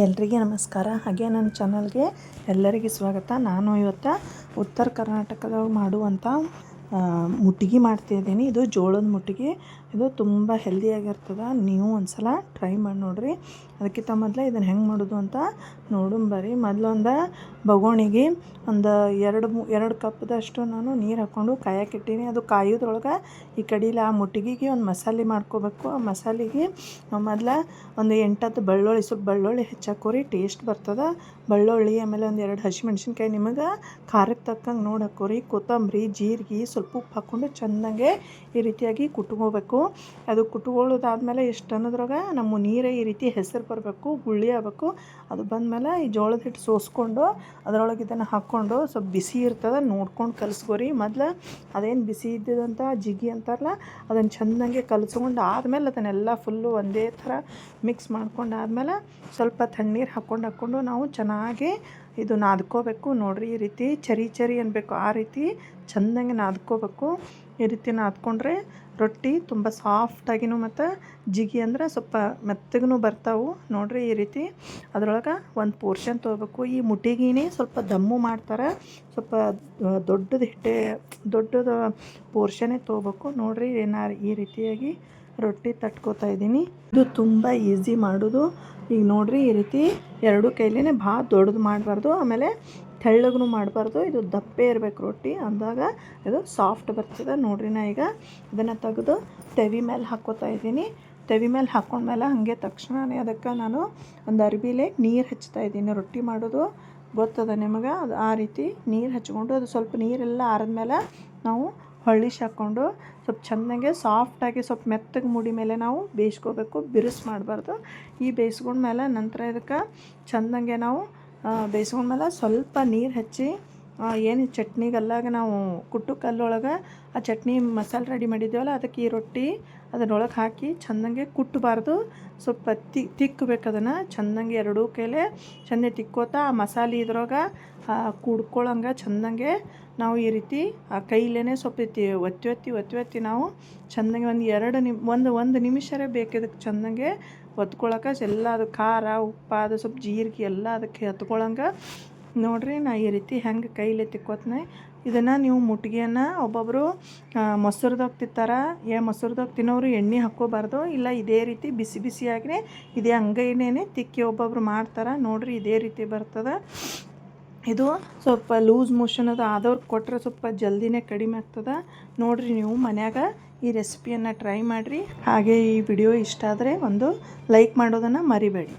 ಎಲ್ರಿಗೆ ನಮಸ್ಕಾರ. ಹಾಗೆ ನನ್ನ ಚಾನಲ್ಗೆ ಎಲ್ಲರಿಗೆ ಸ್ವಾಗತ. ನಾನು ಇವತ್ತು ಉತ್ತರ ಕರ್ನಾಟಕದಾಗ ಮಾಡುವಂಥ ಮುಟ್ಟಿಗೆ ಮಾಡ್ತಿದ್ದೀನಿ ಇದು ಜೋಳದ ಮುಟ್ಟಿಗೆ ಇದು ತುಂಬ ಹೆಲ್ದಿಯಾಗಿರ್ತದೆ ನೀವು ಒಂದ್ಸಲ ಟ್ರೈ ಮಾಡಿ ನೋಡಿರಿ. ಅದಕ್ಕಿಂತ ಮೊದಲು ಇದನ್ನು ಹೆಂಗೆ ಮಾಡೋದು ಅಂತ ನೋಡೋಣ ಬರ್ರಿ. ಮೊದಲೊಂದು ಬಗೋಣಿಗೆ ಒಂದು ಎರಡು ಮೂ, ಎರಡು ಕಪ್ದಷ್ಟು ನಾನು ನೀರು ಹಾಕ್ಕೊಂಡು ಕಾಯಕ್ಕಿಟ್ಟೀನಿ ಅದು ಕಾಯೋದ್ರೊಳಗೆ ಈ ಕಡೀಲಿ ಆ ಮುಟ್ಗಿಗೆ ಒಂದು ಮಸಾಲೆ ಮಾಡ್ಕೋಬೇಕು. ಆ ಮಸಾಲೆಗೆ ಮೊದಲ ಒಂದು ಎಂಟತ್ತು ಬೆಳ್ಳುಳ್ಳಿ, ಸ್ವಲ್ಪ ಬೆಳ್ಳುಳ್ಳಿ ಹೆಚ್ಚಾಕೋರಿ, ಟೇಸ್ಟ್ ಬರ್ತದೆ. ಬೆಳ್ಳುಳ್ಳಿ, ಆಮೇಲೆ ಒಂದು ಎರಡು ಹಸಿಮೆಣ್ಸಿನ್ಕಾಯಿ ನಿಮಗೆ ಖಾರಕ್ಕೆ ತಕ್ಕಂಗೆ ನೋಡಿ ಹಾಕೋರಿ. ಕೊತ್ತಂಬರಿ, ಜೀರಿಗೆ, ಸ್ವಲ್ಪ ಉಪ್ಪು ಹಾಕ್ಕೊಂಡು ಚೆನ್ನಾಗೆ ಈ ರೀತಿಯಾಗಿ ಕುಟ್ಕೋಬೇಕು. ಅದು ಕುಟ್ಕೊಳ್ಳೋದಾದ್ಮೇಲೆ ಎಷ್ಟು ಅನ್ನೋದ್ರಾಗ ನಮ್ಮ ನೀರೇ ಈ ರೀತಿ ಹೆಸರು ಬರಬೇಕು ಗುಳ್ಳಿ ಆಗಬೇಕು. ಅದು ಬಂದಮೇಲೆ ಈ ಜೋಳದ ಹಿಟ್ಟು ಸೋಸ್ಕೊಂಡು ಅದರೊಳಗೆ ಇದನ್ನು ಹಾಕ್ಕೊಂಡು ಸ್ವಲ್ಪ ಬಿಸಿ ಇರ್ತದೆ, ನೋಡ್ಕೊಂಡು ಕಲಿಸ್ಕೋರಿ. ಮೊದ್ಲು ಅದೇನು ಬಿಸಿ ಇದ್ದಿದಂಥ ಜಿಗಿ ಅಂತಾರಲ್ಲ ಅದನ್ನು ಚೆಂದಂಗೆ ಕಲಿಸ್ಕೊಂಡು ಆದಮೇಲೆ ಅದನ್ನೆಲ್ಲ ಫುಲ್ಲು ಒಂದೇ ಥರ ಮಿಕ್ಸ್ ಮಾಡ್ಕೊಂಡು ಆದಮೇಲೆ ಸ್ವಲ್ಪ ತಣ್ಣೀರು ಹಾಕ್ಕೊಂಡು ಹಾಕ್ಕೊಂಡು ನಾವು ಚೆನ್ನಾಗಿ ಇದು ನಾದ್ಕೋಬೇಕು. ನೋಡಿರಿ, ಈ ರೀತಿ ಚರಿ ಚರಿ ಅನ್ನಬೇಕು ಆ ರೀತಿ ಚೆನ್ನಾಗಿ ನಾದ್ಕೋಬೇಕು. ಈ ರೀತಿ ನಾದ್ಕೊಂಡ್ರೆ ರೊಟ್ಟಿ ತುಂಬ ಸಾಫ್ಟಾಗಿನೂ ಮತ್ತು ಜಿಗಿ ಅಂದ್ರೆ ಸ್ವಲ್ಪ ಮೆತ್ತಗೂ ಬರ್ತಾವೆ. ನೋಡ್ರಿ ಈ ರೀತಿ. ಅದ್ರೊಳಗೆ ಒಂದು ಪೋರ್ಷನ್ ತೊಗೋಬೇಕು. ಈ ಮುಟಿಗಿನೇ ಸ್ವಲ್ಪ ದಮ್ಮು ಮಾಡ್ತಾರೆ. ಸ್ವಲ್ಪ ದೊಡ್ಡದು ಹಿಟ್ಟೆ, ದೊಡ್ಡದು ಪೋರ್ಷನೇ ತೊಗೋಬೇಕು. ನೋಡ್ರಿ ಏನಾರು ಈ ರೀತಿಯಾಗಿ ರೊಟ್ಟಿ ತಟ್ಕೋತಾ ಇದ್ದೀನಿ. ಇದು ತುಂಬ ಈಸಿ ಮಾಡೋದು. ಈಗ ನೋಡ್ರಿ ಈ ರೀತಿ ಎರಡು ಕೈಲಿನೇ ಭಾಳ ದೊಡ್ಡದು ಮಾಡಬಾರ್ದು. ಆಮೇಲೆ ತೆಳ್ಳಗೂ ಮಾಡಬಾರ್ದು, ಇದು ದಪ್ಪೇ ಇರಬೇಕು ರೊಟ್ಟಿ. ಅಂದಾಗ ಇದು ಸಾಫ್ಟ್ ಬರ್ತದೆ. ನೋಡ್ರಿ ನಾ ಈಗ ಇದನ್ನು ತೆಗೆದು ತೆವಿ ಮೇಲೆ ಹಾಕ್ಕೋತಾ ಇದ್ದೀನಿ. ತೆವಿ ಮೇಲೆ ಹಾಕ್ಕೊಂಡ್ಮೇಲೆ ಹಾಗೆ ತಕ್ಷಣವೇ ಅದಕ್ಕೆ ನಾನು ಒಂದು ಅರ್ಬಿಲೆ ನೀರು ಹಚ್ತಾ ಇದ್ದೀನಿ. ರೊಟ್ಟಿ ಮಾಡೋದು ಗೊತ್ತದ ನಿಮಗೆ? ಅದು ಆ ರೀತಿ ನೀರು ಹಚ್ಕೊಂಡು ಅದು ಸ್ವಲ್ಪ ನೀರೆಲ್ಲ ಆರಿದ್ಮೇಲೆ ನಾವು ಹೊಳ್ಳಿಶ್ ಹಾಕ್ಕೊಂಡು ಸ್ವಲ್ಪ ಚೆನ್ನಾಗೆ ಸಾಫ್ಟಾಗಿ ಸ್ವಲ್ಪ ಮೆತ್ತಗೆ ಮುಡಿ ಮೇಲೆ ನಾವು ಬೇಯಿಸ್ಕೋಬೇಕು. ಬಿರುಸು ಮಾಡಬಾರ್ದು. ಈ ಬೇಯಿಸ್ಕೊಂಡ್ಮೇಲೆ ನಂತರ ಇದಕ್ಕೆ ಚೆನ್ನಾಗೆ ನಾವು ಬೇಯಿಸ್ಕೊಂಡ್ಮೇಲೆ ಸ್ವಲ್ಪ ನೀರು ಹಚ್ಚಿ ಏನು ಚಟ್ನಿಗೆಲ್ಲಾಗ ನಾವು ಕುಟ್ಟು ಕಲ್ಲೊಳಗೆ ಆ ಚಟ್ನಿ ಮಸಾಲೆ ರೆಡಿ ಮಾಡಿದ್ದೇವಲ್ಲ, ಅದಕ್ಕೆ ಈ ರೊಟ್ಟಿ ಅದರೊಳಗೆ ಹಾಕಿ ಚೆಂದಂಗೆ ಕುಟ್ಟಬಾರ್ದು ಸ್ವಲ್ಪ ತಿ ತಿಕ್ಕಬೇಕು ಅದನ್ನು, ಚೆಂದಂಗೆ ಎರಡೂ ಕೈಲೇ ಚೆಂದ ತಿಕ್ಕೋತಾ ಆ ಮಸಾಲೆ ಇದ್ರೊಳಗೆ ಕುಡ್ಕೊಳಂಗೆ ಚೆಂದಂಗೆ ನಾವು ಈ ರೀತಿ ಆ ಕೈಲೇ ಸ್ವಲ್ಪ ಒತ್ತಿ ಒತ್ತಿ ಒತ್ತಿ ಒತ್ತಿ ನಾವು ಚೆಂದಂಗೆ ಒಂದು ಎರಡು ನಿಮ್, ಒಂದು ಒಂದು ನಿಮಿಷರೇ ಬೇಕು ಇದಕ್ಕೆ ಚೆನ್ನಾಗೆ ಒತ್ಕೊಳಕ್ಕೆ ಎಲ್ಲ ಅದು ಖಾರ, ಉಪ್ಪು, ಅದು ಸ್ವಲ್ಪ ಜೀರಿಗೆ ಎಲ್ಲ ಅದಕ್ಕೆ ಹತ್ಕೊಳಂಗೆ ನೋಡ್ರಿ, ನಾ ಈ ರೀತಿ ಹೆಂಗೆ ಕೈಲಿ ತಿಕ್ಕೋತ್ನೆ. ಇದನ್ನು ನೀವು ಮುಟ್ಗಿಯನ್ನು ಒಬ್ಬೊಬ್ಬರು ಮೊಸರ್ದಾಗ ತಿಂತಾರೆ. ಏ, ಮೊಸರ್ದಾಗ ತಿನ್ನೋರು ಎಣ್ಣೆ ಹಾಕ್ಕೋಬಾರ್ದು. ಇಲ್ಲ, ಇದೇ ರೀತಿ ಬಿಸಿ ಬಿಸಿಯಾಗಿ ಇದೇ ಅಂಗೈನೇ ತಿಕ್ಕಿ ಒಬ್ಬೊಬ್ರು ಮಾಡ್ತಾರೆ. ನೋಡ್ರಿ, ಇದೇ ರೀತಿ ಬರ್ತದೆ. ಇದು ಸ್ವಲ್ಪ ಲೂಸ್ ಮೋಷನ್ ಅದು. ಆದವ್ರಿಗೆ ಕೊಟ್ಟರೆ ಸ್ವಲ್ಪ ಜಲ್ದಿನೇ ಕಡಿಮೆ ಆಗ್ತದೆ. ನೋಡಿರಿ, ನೀವು ಮನ್ಯಾಗ ಈ ರೆಸಿಪಿಯನ್ನು ಟ್ರೈ ಮಾಡಿರಿ. ಹಾಗೆ ಈ ವಿಡಿಯೋ ಇಷ್ಟ ಆದರೆ ಒಂದು ಲೈಕ್ ಮಾಡೋದನ್ನು ಮರಿಬೇಡಿ.